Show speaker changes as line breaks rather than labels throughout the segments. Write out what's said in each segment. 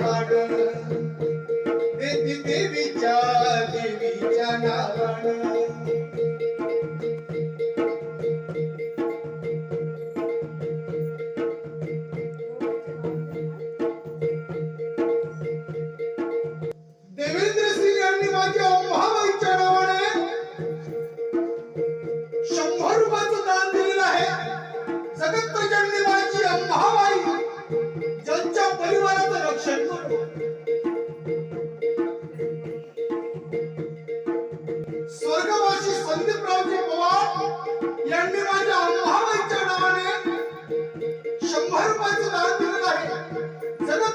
ਬਣ ਨਿਤ ਦੇ ਵਿਚਾਰ ਦੀ ਵਿਚਾਰ ਨਾ ਬਣ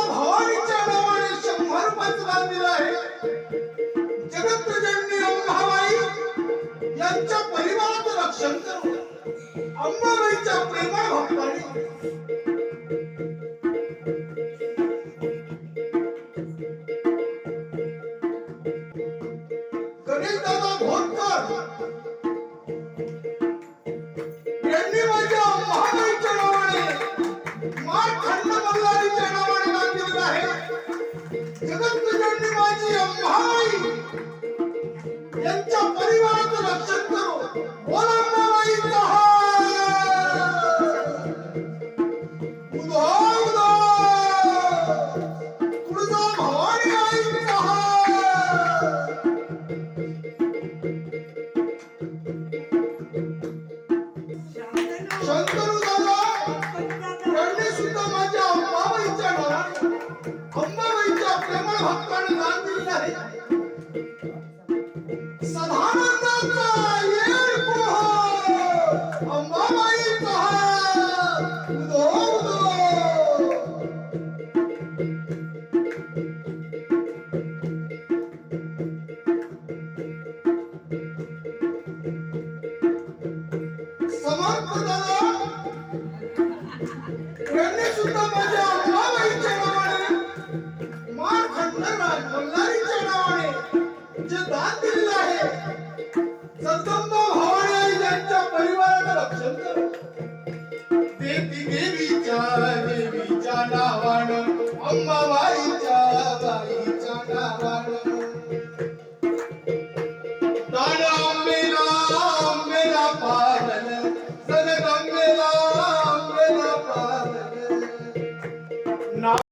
तुळजा भवानीच्या नावाने शंभर रुपयाचं दान आहे. जगतजननी अंबाबाई यांच्या परिवाराचं रक्षण करू अंबाबाईच्या प्रेमळ भक्तांनी गणेश दादा भोरकर आहे माझी महाबाई यांच्या परिवाराचं रक्षण करू बोल अंबाबाईचा शंतनू प्रेमळ दान दिलेलं आहे सदानंदाचा सुद्धा माझ्या दान दिलेलं आहे जगदंबा भवानी आई यांच्या परिवाराचं रक्षण करू देवी देवीच्या देवीच्या नावानं अंबाबाईच्या बाईच्या नावानं